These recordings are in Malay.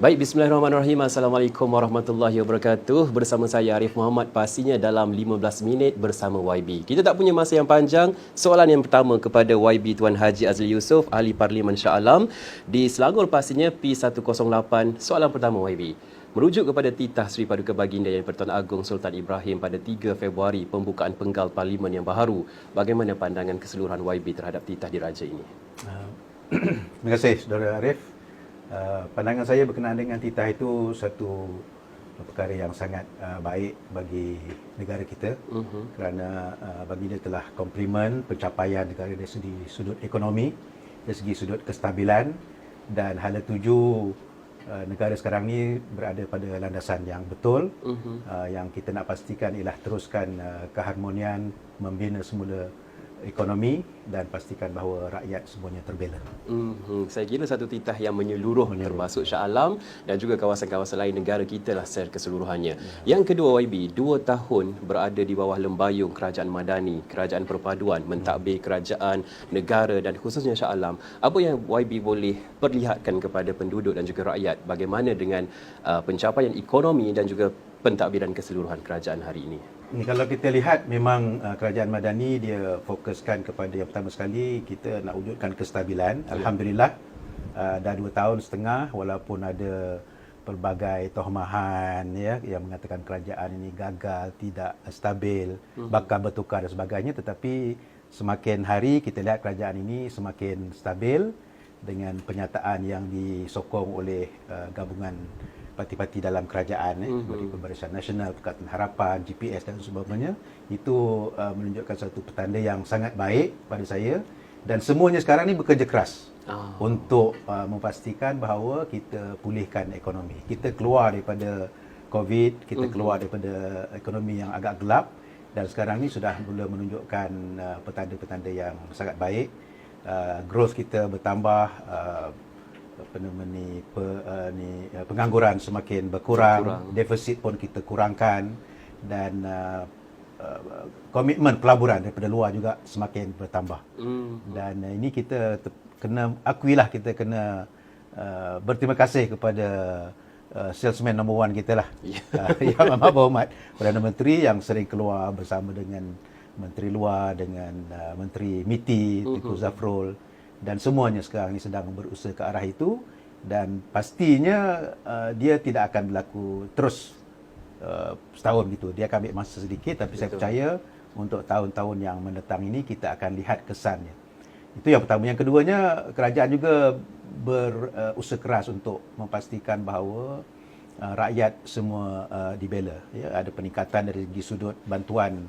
Baik, bismillahirrahmanirrahim. Assalamualaikum warahmatullahi wabarakatuh. Bersama saya Arif Muhammad pastinya dalam 15 minit bersama YB. Kita tak punya masa yang panjang. Soalan yang pertama kepada YB Tuan Haji Azli Yusof, Ahli Parlimen Shah Alam di Selangor pastinya P108. Soalan pertama YB. Merujuk kepada titah Sri Paduka Baginda yang Pertuan Agong Sultan Ibrahim pada 3 Februari pembukaan penggal Parlimen yang baharu, bagaimana pandangan keseluruhan YB terhadap titah diraja ini? Uh, terima kasih Saudara Arif. Uh, pandangan saya berkenaan dengan titah itu satu perkara yang sangat uh, baik bagi negara kita uh-huh. kerana uh, baginda telah komplimen pencapaian negara dari segi sudut ekonomi, dari segi sudut kestabilan dan hala tuju uh, negara sekarang ni berada pada landasan yang betul uh-huh. uh, yang kita nak pastikan ialah teruskan uh, keharmonian membina semula ekonomi dan pastikan bahawa rakyat semuanya terbela. Hmm, saya kira satu titah yang menyeluruh, menyeluruh. termasuk Shah Alam dan juga kawasan-kawasan lain negara kita lah secara keseluruhannya. Ya. Yang kedua YB, dua tahun berada di bawah lembayung kerajaan Madani, kerajaan perpaduan, mentadbir kerajaan negara dan khususnya Shah Alam. Apa yang YB boleh perlihatkan kepada penduduk dan juga rakyat bagaimana dengan uh, pencapaian ekonomi dan juga pentadbiran keseluruhan kerajaan hari ini? Ini kalau kita lihat memang uh, kerajaan Madani dia fokuskan kepada yang pertama sekali kita nak wujudkan kestabilan. Ya. Alhamdulillah uh, dah dua tahun setengah walaupun ada pelbagai tohmahan ya yang mengatakan kerajaan ini gagal, tidak stabil, hmm. bakal bertukar dan sebagainya tetapi semakin hari kita lihat kerajaan ini semakin stabil dengan penyataan yang disokong oleh uh, gabungan parti-parti dalam kerajaan eh, mm-hmm. seperti Pembarisan Nasional, Perkataan Harapan, GPS dan sebagainya itu uh, menunjukkan satu petanda yang sangat baik pada saya dan semuanya sekarang ni bekerja keras oh. untuk uh, memastikan bahawa kita pulihkan ekonomi. Kita keluar daripada COVID, kita mm-hmm. keluar daripada ekonomi yang agak gelap dan sekarang ni sudah mula menunjukkan uh, petanda-petanda yang sangat baik. Uh, growth kita bertambah uh, apa nama ni pe, uh, ni uh, pengangguran semakin berkurang, berkurang, defisit pun kita kurangkan dan uh, uh, komitmen pelaburan daripada luar juga semakin bertambah. Mm. Dan uh, ini kita kena akuilah kita kena uh, berterima kasih kepada uh, salesman number one kita lah. Yeah. Uh, yang amat berhormat Perdana Menteri yang sering keluar bersama dengan Menteri Luar dengan uh, Menteri MITI, Tiku uh-huh. Zafrul dan semuanya sekarang ini sedang berusaha ke arah itu. Dan pastinya uh, dia tidak akan berlaku terus uh, setahun gitu. Dia akan ambil masa sedikit tapi Betul. saya percaya untuk tahun-tahun yang mendatang ini kita akan lihat kesannya. Itu yang pertama. Yang keduanya kerajaan juga berusaha uh, keras untuk memastikan bahawa uh, rakyat semua uh, dibela. Ya ada peningkatan dari segi sudut bantuan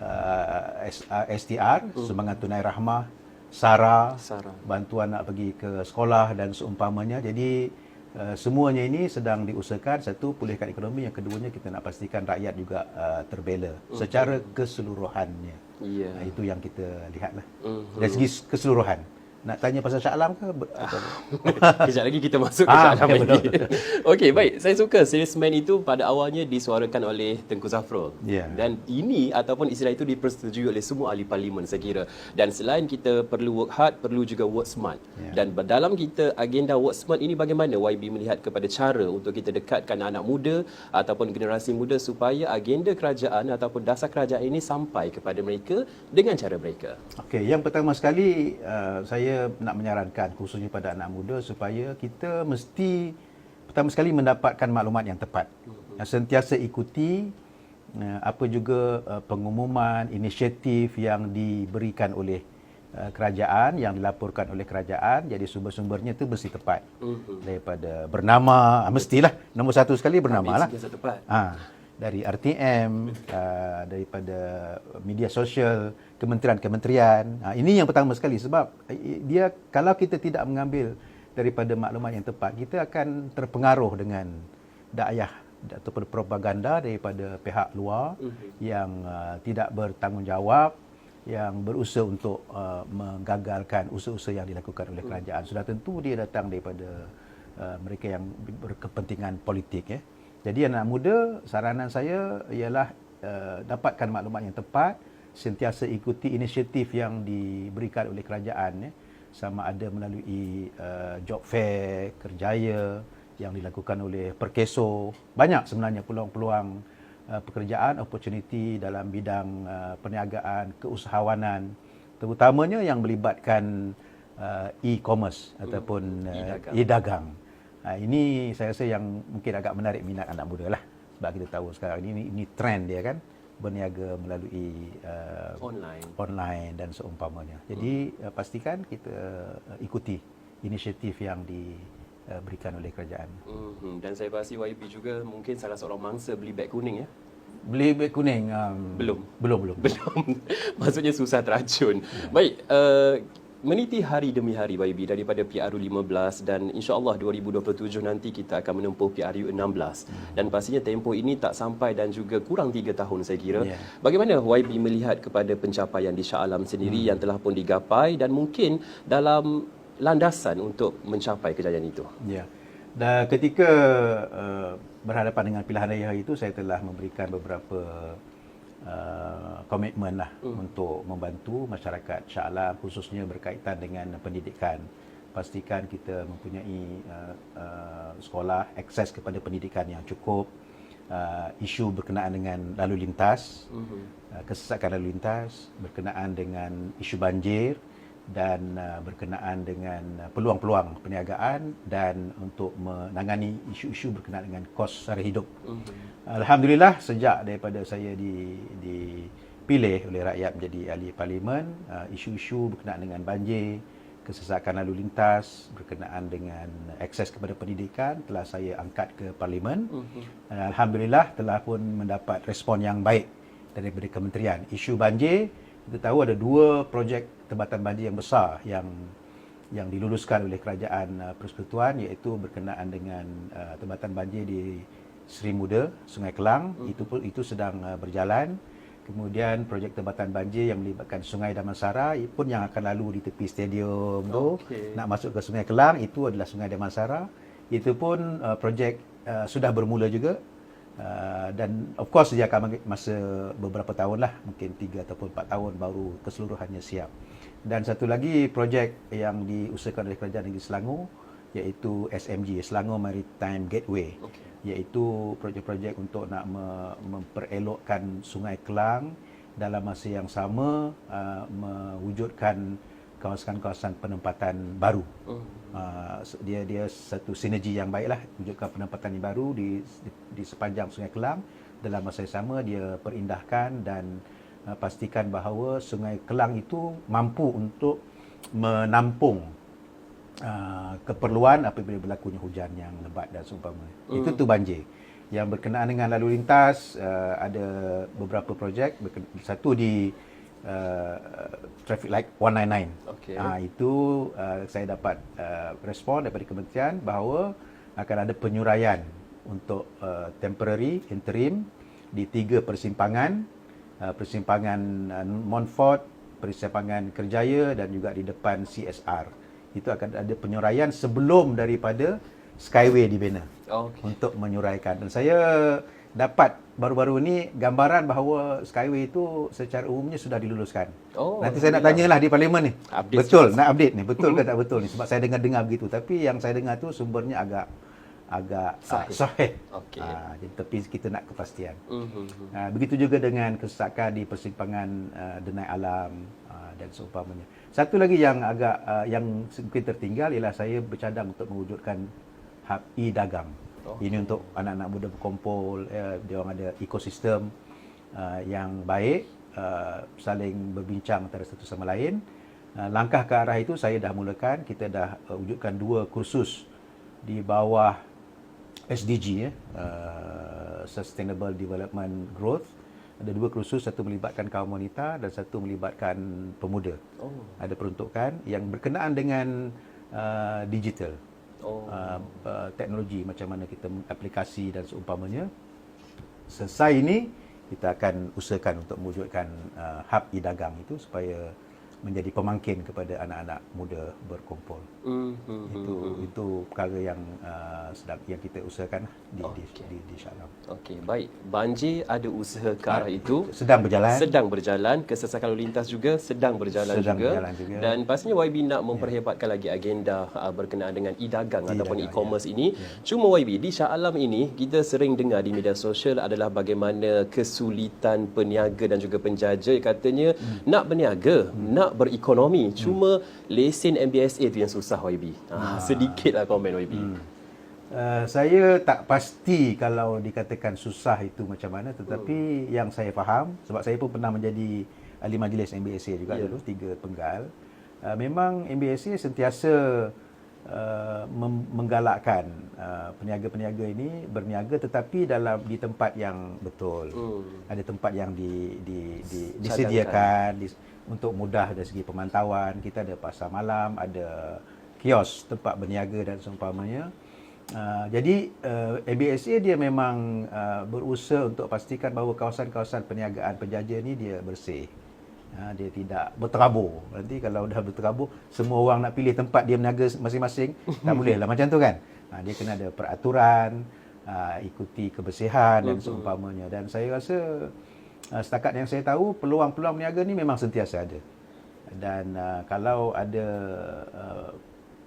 uh, STR uh, semangat tunai rahmah SARA, SARA, bantuan nak pergi ke sekolah dan seumpamanya. Jadi uh, semuanya ini sedang diusahakan. Satu, pulihkan ekonomi. Yang keduanya, kita nak pastikan rakyat juga uh, terbela uh-huh. secara keseluruhannya. Yeah. Uh, itu yang kita lihatlah. Uh-huh. Dari segi keseluruhan nak tanya pasal Shah Alam ke? Kejap lagi kita masuk ke ah, Shah Alam lagi. Okey, baik. Saya suka salesman itu pada awalnya disuarakan oleh Tengku Zafrul. Yeah. Dan ini ataupun istilah itu dipersetujui oleh semua ahli parlimen saya kira. Dan selain kita perlu work hard, perlu juga work smart. Yeah. Dan dalam kita agenda work smart ini bagaimana YB melihat kepada cara untuk kita dekatkan anak muda ataupun generasi muda supaya agenda kerajaan ataupun dasar kerajaan ini sampai kepada mereka dengan cara mereka. Okey, yang pertama sekali uh, saya saya nak menyarankan khususnya pada anak muda supaya kita mesti pertama sekali mendapatkan maklumat yang tepat. Yang sentiasa ikuti eh, apa juga eh, pengumuman, inisiatif yang diberikan oleh eh, kerajaan, yang dilaporkan oleh kerajaan. Jadi sumber-sumbernya itu mesti tepat. Daripada bernama, mestilah nombor satu sekali bernama lah. Ha dari RTM, uh, daripada media sosial, kementerian-kementerian. Uh, ini yang pertama sekali sebab uh, dia kalau kita tidak mengambil daripada maklumat yang tepat, kita akan terpengaruh dengan dakwah ataupun propaganda daripada pihak luar uh-huh. yang uh, tidak bertanggungjawab yang berusaha untuk uh, menggagalkan usaha-usaha yang dilakukan oleh mhm. kerajaan. Sudah tentu dia datang daripada uh, mereka yang berkepentingan politik ya. Jadi anak muda, saranan saya ialah uh, dapatkan maklumat yang tepat, sentiasa ikuti inisiatif yang diberikan oleh kerajaan ya, sama ada melalui uh, job fair, kerjaya, yang dilakukan oleh Perkeso. Banyak sebenarnya peluang-peluang uh, pekerjaan, opportunity dalam bidang uh, perniagaan, keusahawanan, terutamanya yang melibatkan uh, e-commerce hmm. ataupun uh, e-dagang. Uh, ini saya rasa yang mungkin agak menarik minat anak muda lah. Sebab kita tahu sekarang ini, ini trend dia kan berniaga melalui uh, online online dan seumpamanya. Jadi hmm. uh, pastikan kita uh, ikuti inisiatif yang diberikan oleh kerajaan. Hmm. Dan saya pasti YB juga mungkin salah seorang mangsa beli beg kuning ya. Beli beg kuning um, belum. Belum belum. Belum. Maksudnya susah teracun. Ya. Baik, uh, meniti hari demi hari YB daripada PRU 15 dan insya-Allah 2027 nanti kita akan menempuh PRU 16 hmm. dan pastinya tempoh ini tak sampai dan juga kurang 3 tahun saya kira. Yeah. Bagaimana YB melihat kepada pencapaian di Shah Alam sendiri hmm. yang telah pun digapai dan mungkin dalam landasan untuk mencapai kejayaan itu? Ya. Yeah. Dan ketika uh, berhadapan dengan pilihan raya itu saya telah memberikan beberapa Uh, komitmen lah hmm. untuk membantu masyarakat Shah Alam khususnya berkaitan dengan pendidikan. Pastikan kita mempunyai uh, uh, sekolah, akses kepada pendidikan yang cukup, uh, isu berkenaan dengan lalu lintas, hmm. uh, kesesakan lalu lintas, berkenaan dengan isu banjir dan uh, berkenaan dengan uh, peluang-peluang perniagaan dan untuk menangani isu-isu berkenaan dengan kos sara hidup. Hmm. Alhamdulillah sejak daripada saya di dipilih oleh rakyat menjadi ahli parlimen, uh, isu-isu berkenaan dengan banjir, kesesakan lalu lintas, berkenaan dengan akses kepada pendidikan telah saya angkat ke parlimen. Uh-huh. Alhamdulillah telah pun mendapat respon yang baik daripada kementerian. Isu banjir, kita tahu ada dua projek tebatan banjir yang besar yang yang diluluskan oleh kerajaan uh, persekutuan iaitu berkenaan dengan uh, tebatan banjir di Seri Muda, Sungai Kelang, hmm. itu pun itu sedang uh, berjalan. Kemudian projek tebatan banjir yang melibatkan Sungai Damansara pun yang akan lalu di tepi stadium tu okay. nak masuk ke Sungai Kelang itu adalah Sungai Damansara. Itu pun uh, projek uh, sudah bermula juga. Uh, dan of course dia akan masa beberapa tahun lah mungkin 3 ataupun 4 tahun baru keseluruhannya siap dan satu lagi projek yang diusahakan oleh kerajaan negeri Selangor iaitu SMG Selangor Maritime Gateway okay iaitu projek-projek untuk nak memperelokkan Sungai Kelang dalam masa yang sama uh, mewujudkan kawasan-kawasan penempatan baru. Oh. Uh, dia dia satu sinergi yang baiklah wujudkan penempatan yang baru di, di di sepanjang Sungai Kelang dalam masa yang sama dia perindahkan dan uh, pastikan bahawa Sungai Kelang itu mampu untuk menampung uh, keperluan apabila berlakunya hujan yang lebat dan seumpamanya. Mm. Itu tu banjir. Yang berkenaan dengan lalu lintas uh, ada beberapa projek satu di uh, traffic light 199. Okay. Uh, itu uh, saya dapat uh, respon daripada kementerian bahawa akan ada penyuraian untuk uh, temporary interim di tiga persimpangan uh, persimpangan uh, Montfort, persimpangan Kerjaya dan juga di depan CSR itu akan ada penyuraian sebelum daripada Skyway dibina okay. untuk menyuraikan. Dan saya dapat baru-baru ini gambaran bahawa Skyway itu secara umumnya sudah diluluskan. Oh, Nanti saya nak tanyalah di parlimen ni. Update betul, nak update ni. Betul ke tak betul ni? Sebab saya dengar-dengar begitu. Tapi yang saya dengar tu sumbernya agak agak sahih. Uh, sahih. Okay. Uh, jadi, tapi kita nak kepastian. Uh-huh. Uh, begitu juga dengan kesesakan di persimpangan uh, Denai Alam uh, dan seumpamanya. Satu lagi yang agak uh, yang mungkin tertinggal ialah saya bercadang untuk mewujudkan hub e-dagang. Oh. Ini untuk anak-anak muda berkumpul, ya, dia orang ada ekosistem uh, yang baik, uh, saling berbincang antara satu sama lain. Uh, langkah ke arah itu saya dah mulakan, kita dah uh, wujudkan dua kursus di bawah SDG ya, uh, Sustainable Development Growth ada dua kursus satu melibatkan kaum wanita dan satu melibatkan pemuda. Oh. Ada peruntukan yang berkenaan dengan uh, digital. Oh. Uh, uh, teknologi macam mana kita aplikasi dan seumpamanya. Selesai ini kita akan usahakan untuk mewujudkan uh, hub e-dagang itu supaya menjadi pemangkin kepada anak-anak muda berkumpul. Mm-hmm. Itu itu perkara yang uh, sedang yang kita usahakan di okay. di di, di Shah Alam. Okey, baik. Banjir ada usaha ke arah itu. Sedang berjalan. Sedang berjalan. Kesesakan lalu lintas juga sedang berjalan sedang juga. Berjalan juga. Dan pastinya YB nak memperhebatkan yeah. lagi agenda uh, berkenaan dengan e-dagang e ataupun e-commerce yeah. ini. Yeah. Cuma YB di Shah Alam ini kita sering dengar di media sosial adalah bagaimana kesulitan peniaga dan juga penjaja katanya hmm. nak berniaga, hmm. nak nak berekonomi cuma hmm. lesen MBSA tu yang susah YB. Ha, ah. lah komen YB. Hmm. Uh, saya tak pasti kalau dikatakan susah itu macam mana tetapi hmm. yang saya faham sebab saya pun pernah menjadi ahli majlis MBSA juga yeah. dulu tiga penggal uh, memang MBSA sentiasa uh, menggalakkan uh, peniaga-peniaga ini berniaga tetapi dalam di tempat yang betul hmm. ada tempat yang di, di, di disediakan di, untuk mudah dari segi pemantauan. Kita ada pasar malam ada kios tempat berniaga dan seumpamanya. Uh, jadi uh, ABSA dia memang uh, berusaha untuk pastikan bahawa kawasan-kawasan perniagaan penjaja ni dia bersih. Uh, dia tidak berterabur. Nanti kalau dah berterabur semua orang nak pilih tempat dia berniaga masing-masing tak boleh lah macam tu kan? Uh, dia kena ada peraturan uh, ikuti kebersihan dan seumpamanya. Dan saya rasa uh, setakat yang saya tahu peluang-peluang berniaga ni memang sentiasa ada dan uh, kalau ada uh,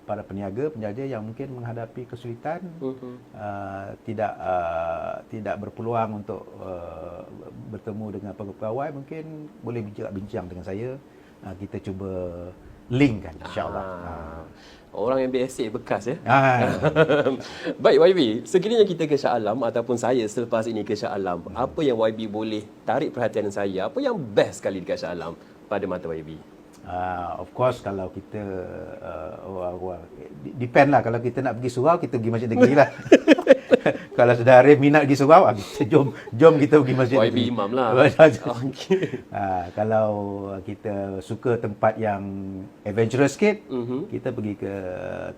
para peniaga penjaja yang mungkin menghadapi kesulitan uh-huh. uh, tidak uh, tidak berpeluang untuk uh, bertemu dengan pegawai mungkin boleh bincang dengan saya uh, kita cuba link kan insyaallah ah. Orang yang BSA bekas ya. Ah. Baik YB, sekiranya kita ke Shah Alam ataupun saya selepas ini ke Shah Alam, hmm. apa yang YB boleh tarik perhatian saya? Apa yang best sekali dekat Shah Alam pada mata YB? Uh, of course kalau kita uh, oh, oh, depend lah kalau kita nak pergi surau kita pergi masjid negeri lah kalau Arif minat pergi surau kita jom jom kita pergi masjid YB imam lah okay. uh, kalau kita suka tempat yang adventurous sikit uh-huh. kita pergi ke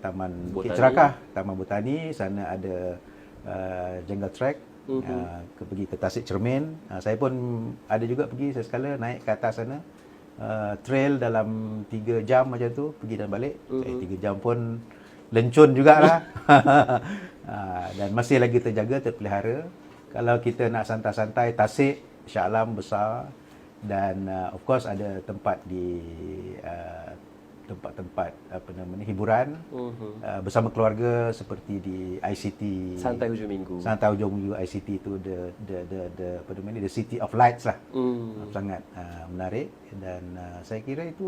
taman Bukit Cerakah taman botani sana ada uh, jungle track uh-huh. uh, ke, pergi ke Tasik Cermin uh, saya pun ada juga pergi sesekala naik ke atas sana uh, trail dalam 3 jam macam tu pergi dan balik. Mm-hmm. Eh, 3 jam pun lencun jugalah. Uh, dan masih lagi terjaga terpelihara. Kalau kita nak santai-santai tasik Shah Alam besar. Dan uh, of course ada tempat di uh, tempat-tempat apa namanya hiburan. Uh-huh. uh, bersama keluarga seperti di ICT santai hujung minggu. Santai hujung minggu ICT itu the the the, the apa namanya the city of lights lah. Uh. sangat uh, menarik. Dan uh, saya kira itu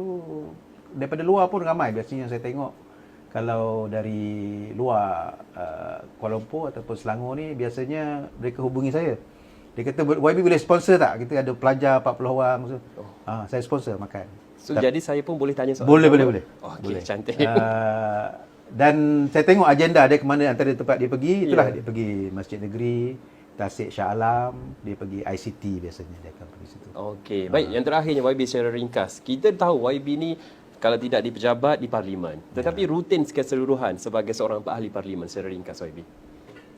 daripada luar pun ramai. Biasanya saya tengok kalau dari luar uh, Kuala Lumpur ataupun Selangor ni biasanya mereka hubungi saya dia kata YB boleh sponsor tak kita ada pelajar 40 orang so, oh. uh, saya sponsor makan So Ta- jadi saya pun boleh tanya soalan. Boleh boleh boleh. Oh, okay, boleh. cantik. Uh, dan saya tengok agenda dia ke mana antara tempat dia pergi, itulah yeah. dia pergi Masjid Negeri, Tasik Shah Alam, dia pergi ICT biasanya dia akan pergi situ. Okey, baik. Uh. Yang terakhirnya YB secara ringkas. Kita tahu YB ni kalau tidak di pejabat di parlimen, tetapi yeah. rutin keseluruhan sebagai seorang ahli parlimen secara ringkas YB.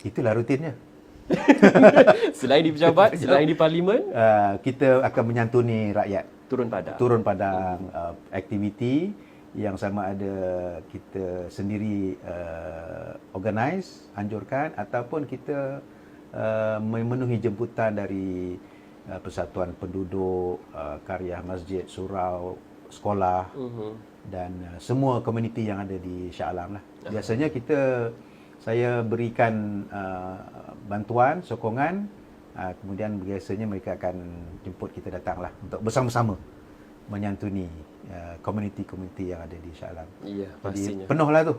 Itulah rutinnya. selain di pejabat, selain di parlimen, uh, kita akan menyantuni rakyat turun padang turun padang uh, aktiviti yang sama ada kita sendiri uh, organize anjurkan ataupun kita uh, memenuhi jemputan dari uh, persatuan penduduk uh, karya masjid surau sekolah uh-huh. dan uh, semua komuniti yang ada di Shah Alam lah biasanya kita saya berikan uh, bantuan sokongan uh, kemudian biasanya mereka akan jemput kita datanglah untuk bersama-sama menyantuni uh, komuniti-komuniti yang ada di Shah Alam. Iya, pastinya. Jadi, penuhlah tu.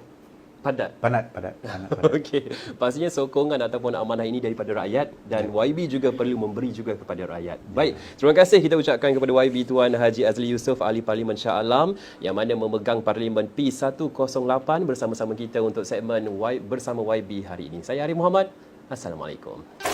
Padat. Padat, padat. padat. Okey. Pastinya sokongan ataupun amanah ini daripada rakyat dan ya. YB juga perlu memberi juga kepada rakyat. Ya. Baik, terima kasih kita ucapkan kepada YB Tuan Haji Azli Yusof ahli Parlimen Shah Alam yang mana memegang Parlimen P108 bersama-sama kita untuk segmen y bersama YB hari ini. Saya Ari Muhammad. Assalamualaikum.